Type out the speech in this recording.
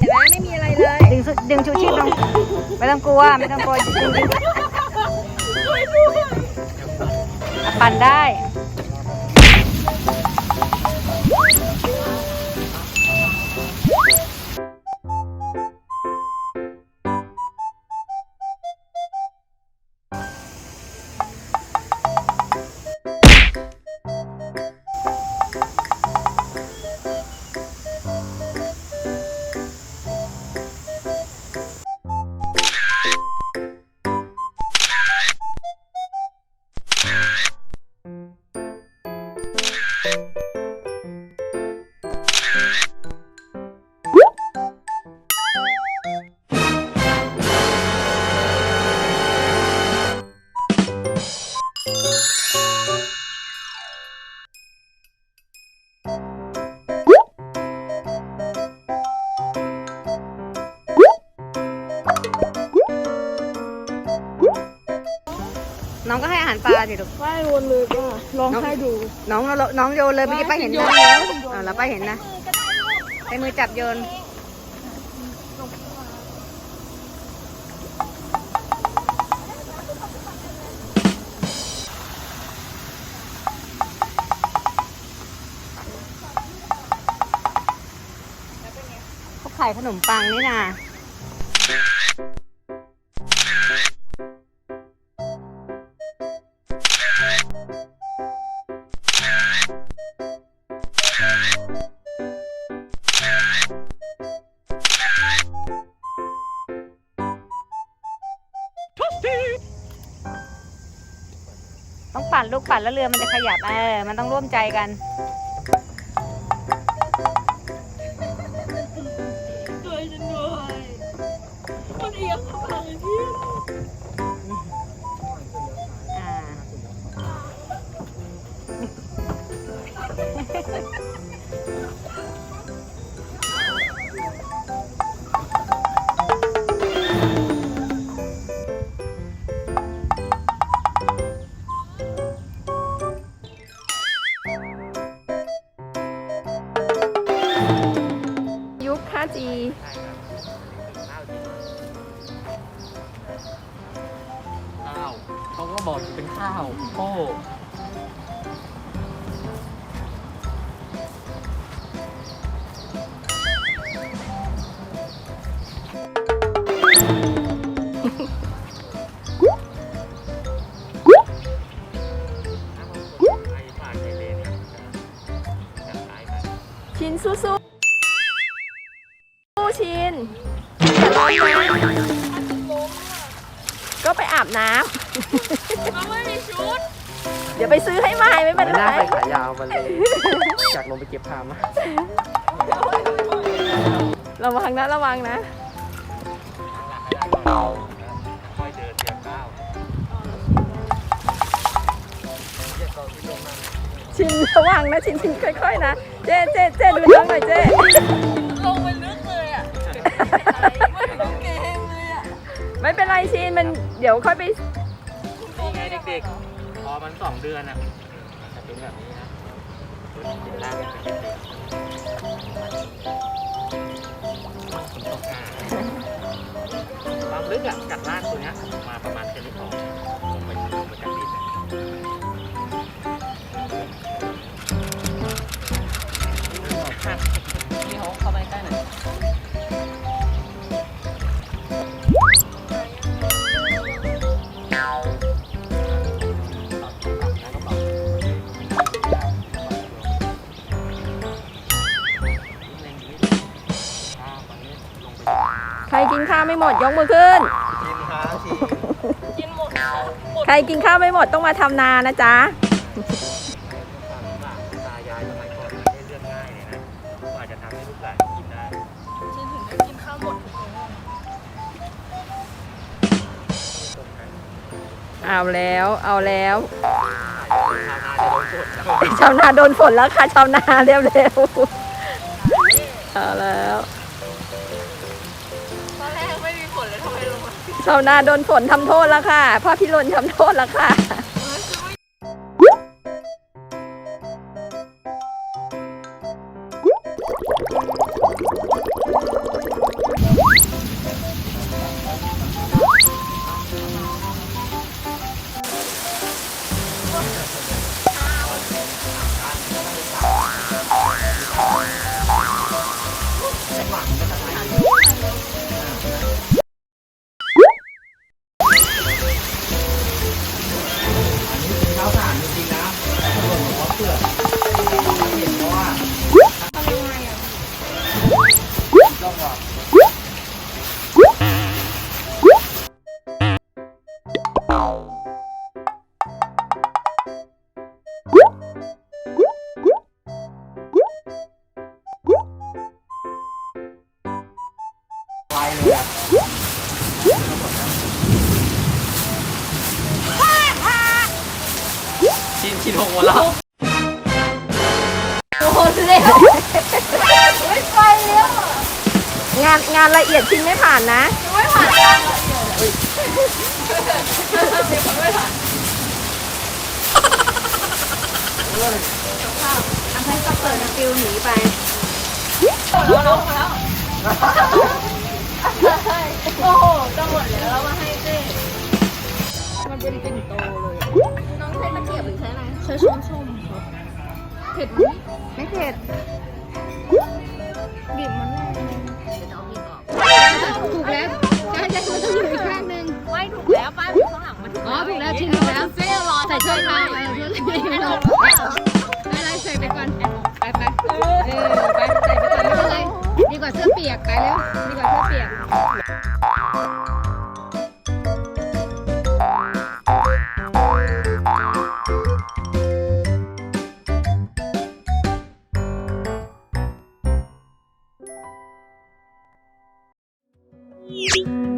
เห็นไหมไม่มีอะไรเลยดึงสุดึงชูชีพลงไม่ต้องกลัวไม่ต้องกลัวดึงดึงอะปั่นได้ ให้อาหารปลาสิลูกไม่วนเลยป้าลองให้ดู น้องน้องน้องโยนเลยเมื่อกี้ป้าเห็นนะอ๋อแล้วป้าเห็นนะใช้มือจับโยนเขาขายขนมปังนี่นะ ต้องปั่นลูกปั่นแล้วเรือมันจะขยับเออมันต้องร่วมใจกันด้วยฉันด้วยมันเอียงเข้ามาเลยพี่อ่า ยุค 5G ข้าวเขาก็บอกเป็นข้าวโป้ ชินสู้สู้สู้ชินอย่าร้องนะก็ไปอาบน้ำไม่มีชุดเดี๋ยวไปซื้อให้ใหม่ไม่มัเป็นนหไรน้าใส่ขายาวมันเลยอยากลงไปเก็บผ้ามาระวังนะระวังนะค่อยเดินเดี๋ยวก้าวชินระวังนะชินชินค่อย ๆ นะ เจ๊เจ๊เจ๊ดูน้องหน่อยเจ๊ลงไปลึกเลยอะไม่ต้องเกมเลยอะไม่เป็นไรชินมันเดี๋ยวค่อยไปนี่ไงเด็กๆ พอมันสองเดือนอะมันจะเป็นแบบนี้นะเป็นร่างเป็นเด็กความลึกอะจากรากตัวเนี้ยมาประมาณ เขาเข้าไปใกล้หน่อยใครกินข้าวไม่หมดยกมือขึ้นกินหมดหมด ใครกินข้าวไม่หมดต้องมาทำนานะจ๊ะ เอาแล้วเอาแล้วชาวนาจะโดนกดชาวนาโดนฝนแล้วค่ะชาวนาเร็วๆเอาแล้วตอนแรกไม่มีฝนเลยทำไมลงมาชาวนาโดนฝนทำโทษแล้วค่ะพระพิรนทำโทษแล้วค่ะ ชินชินหงหมดแล้วโอ้โหเร็วไม่ไปแล้วอะงานงานละเอียดชิ้นไม่ผ่านนะไม่ผ่านการละเอียดอะอุ๊ยมีคนไม่ผ่านทำให้ก็เปิดฟิวหนีไปแล้วลงมาแล้วโอ้โหจะหมดแล้วแล้วมาให้เจ้มันเป็นปิ่นโตเลย ใช้ช้อนส้มครับเผ็ดไหมไม่เผ็ดบีบมันเดี๋ยวจะเอาบีบออกถูกแล้วใช่ใช่มันต้องอยู่อีกข้างหนึงไม่ถูกแล้วป้ายข้างหลังมันอ๋อถูกแล้วชิ้นหนึงแล้วเฟ้รอใส่ช่วยข้าวไปช่วยไม่เราไม่ไรใส่ไปก่อนไปไปเออไปใส่ไปก่อนไม่เป็นไรดีกว่าเสื้อเปียกไปแล้วดีกว่าเสื้อเปียก 嗯。